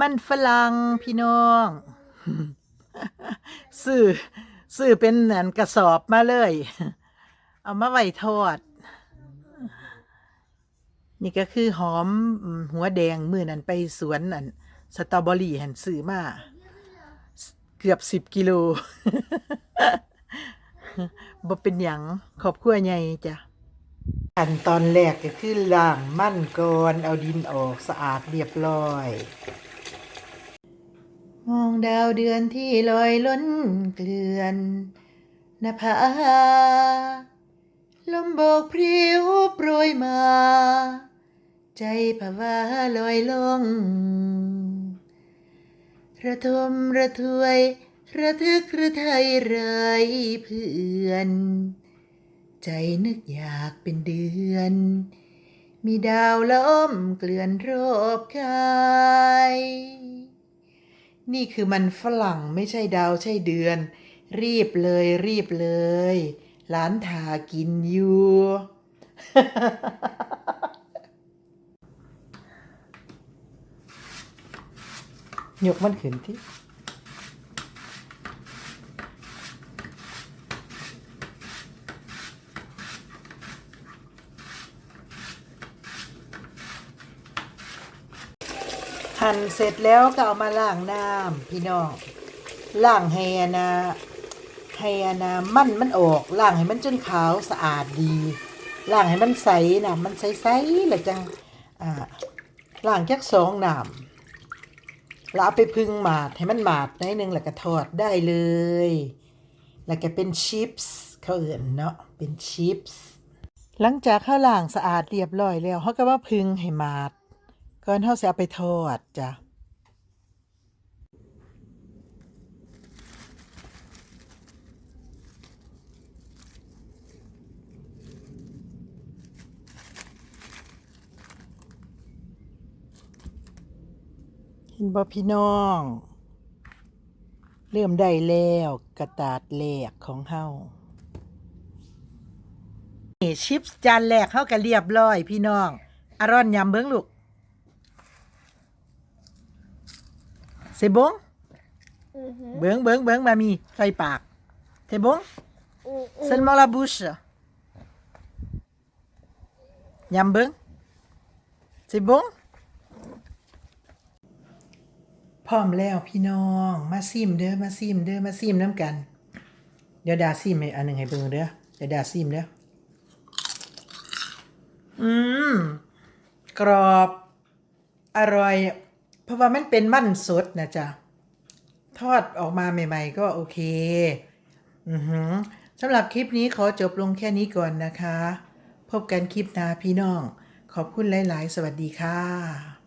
มันฝรั่งพี่น้องซื้อซื้อเป็นอันกระสอบมาเลย เอามาไว้ทอด นี่ก็คือหอมหัวแดงมือนั้นไปสวนอันสตรอเบอรี่หันซื้อมาเกือบสิบกิโลบ่เป็นหยังขอบครัวใหญ่จ้ะ ขั้นตอนแรกก็คือล้างมั่นก่อนเอาดินออกสะอาดเรียบร้อย มองดาวเดือนที่ลอยล้นเกลื่อนนภาลมโบกพริ้วโปรยมา ใจภาวะลอยลง ระทมระทวย ระทึกระไทยไรเพื่อน ใจนึกอยากเป็นเดือน มีดาวล้อมเกลื่อนรอบกายนี่คือมันฝรั่งไม่ใช่ดาวใช่เดือน รีบเลยรีบเลยหลานทากินอยู่ยกมันขึ้นที่ หั่นเสร็จแล้วก็เอามาล้างน้ำพี่น้องล้างให้อนนะให้อนนะมันมันออกล้างให้มันจนขาวสะอาดดีล้างให้มันใสนะมันใสๆแล้วจังอ่าล้างจักสองน้ำแล้วเอาไปพึ่งหมาดให้มันหมาดหนิดนึงแล้วก็ทอดได้เลย แล้วก็เป็นชิปส์เขาเอื่นเนาะเป็นชิปส์หลังจากข้าวล่างสะอาดเรียบร้อยแล้วเขาก็ว่าพึ่งให้หมาด ก่อนเขาจะเอาไปทอดจ้ะเห็นบ่พี่น้อง เริ่มได้แล้วกระตาดแหลกของเฮานี่ชิปส์จานแรกเฮาก็เรียบร้อยพี่น้อง อร่อนยำเบิ้งลูก เสบง เบิ้งเบิ้งเบิ้งมามีใส่ปากเสบง seulement la bouche ยำเบิ้ง c'est bon พร้อมแล้วพี่น้อง มาซิมเด้อ มาซิมเด้อ มาซิมน้ำกัน เดี๋ยวดาซิมให้อันหนึ่งให้เบิ่งเด้อ เดี๋ยวดาซิมเด้อ อืม กรอบ อร่อยเพ ราะว่ามันเป็นมันสดนะจ๊ะทอดออกมาใหม่ ๆ ก็โอเค อือหือสำหรับคลิปนี้ขอจบลงแค่นี้ก่อนนะคะ พบกันคลิปหน้าพี่น้อง ขอบคุณหลาย ๆ สวัสดีค่ะ